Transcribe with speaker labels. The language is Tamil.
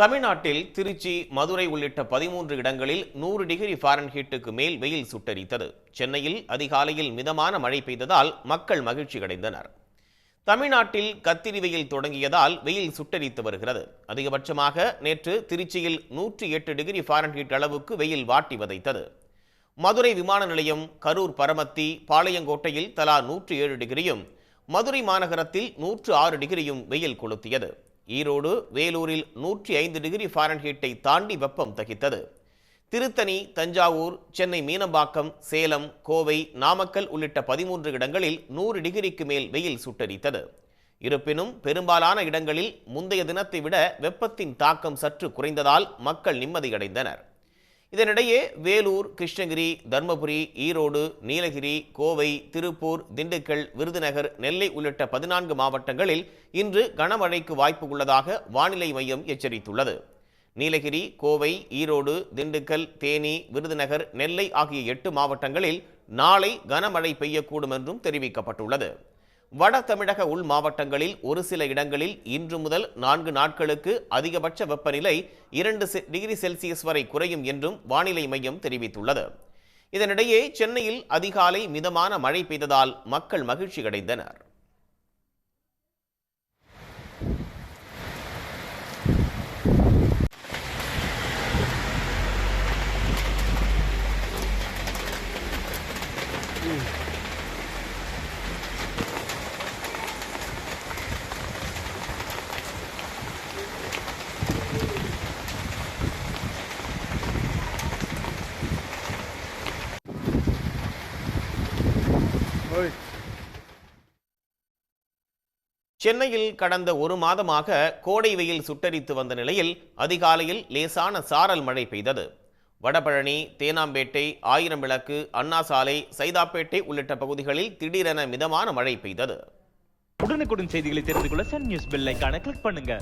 Speaker 1: தமிழ்நாட்டில் திருச்சி மதுரை உள்ளிட்ட பதிமூன்று இடங்களில் நூறு டிகிரி ஃபாரன்ஹீட்டுக்கு மேல் வெயில் சுட்டரித்தது. சென்னையில் அதிகாலையில் மிதமான மழை பெய்ததால் மக்கள் மகிழ்ச்சி அடைந்தனர். தமிழ்நாட்டில் கத்திரி வெயில் தொடங்கியதால் வெயில் சுட்டரித்து வருகிறது. அதிகபட்சமாக நேற்று திருச்சியில் நூற்றி எட்டு டிகிரி ஃபாரன்ஹீட் அளவுக்கு வெயில் வாட்டி வதைத்தது. மதுரை விமான நிலையம் கரூர் பரமத்தி பாளையங்கோட்டையில் தலா நூற்று ஏழு டிகிரியும் மதுரை மாநகரத்தில் நூற்று ஆறு டிகிரியும் வெயில் கொளுத்தியது. ஈரோடு வேலூரில் நூற்றி ஐந்து டிகிரி ஃபாரன்ஹீட்டை தாண்டி வெப்பம் தகித்தது. திருத்தணி தஞ்சாவூர் சென்னை மீனம்பாக்கம் சேலம் கோவை நாமக்கல் உள்ளிட்ட பதிமூன்று இடங்களில் நூறு டிகிரிக்கு மேல் வெயில் சுட்டரித்தது. இருப்பினும் பெரும்பாலான இடங்களில் முந்தைய தினத்தை விட வெப்பத்தின் தாக்கம் சற்று குறைந்ததால் மக்கள் நிம்மதியடைந்தனர். இதனிடையே வேலூர் கிருஷ்ணகிரி தர்மபுரி ஈரோடு நீலகிரி கோவை திருப்பூர் திண்டுக்கல் விருதுநகர் நெல்லை உள்ளிட்ட பதினான்கு மாவட்டங்களில் இன்று கனமழைக்கு வாய்ப்பு உள்ளதாக வானிலை மையம் எச்சரித்துள்ளது. நீலகிரி கோவை ஈரோடு திண்டுக்கல் தேனி விருதுநகர் நெல்லை ஆகிய எட்டு மாவட்டங்களில் நாளை கனமழை பெய்யக்கூடும் என்றும் தெரிவிக்கப்பட்டுள்ளது. வட தமிழக உள் மாவட்டங்களில் ஒரு சில இடங்களில் இன்று முதல் நான்கு நாட்களுக்கு அதிகபட்ச வெப்பநிலை இரண்டு செ- டிகிரி செல்சியஸ் வரை குறையும் என்றும் வானிலை மையம் தெரிவித்துள்ளது. இதனிடையே சென்னையில் அதிகாலை மிதமான மழை பெய்ததால் மக்கள் மகிழ்ச்சி அடைந்தனர். சென்னையில் கடந்த ஒரு மாதமாக கோடை வெயில் சுட்டரித்து வந்த நிலையில் அதிகாலையில் லேசான சாரல் மழை பெய்தது. வடபழனி தேனாம்பேட்டை ஆயிரம் விளக்கு அண்ணா சாலை சைதாப்பேட்டை உள்ளிட்ட பகுதிகளில் திடீரென மிதமான மழை பெய்தது.
Speaker 2: உடனுக்குடன் செய்திகளை தெரிந்து கொள்ள சன் நியூஸ் பெல் ஐகானை கிளிக் பண்ணுங்க.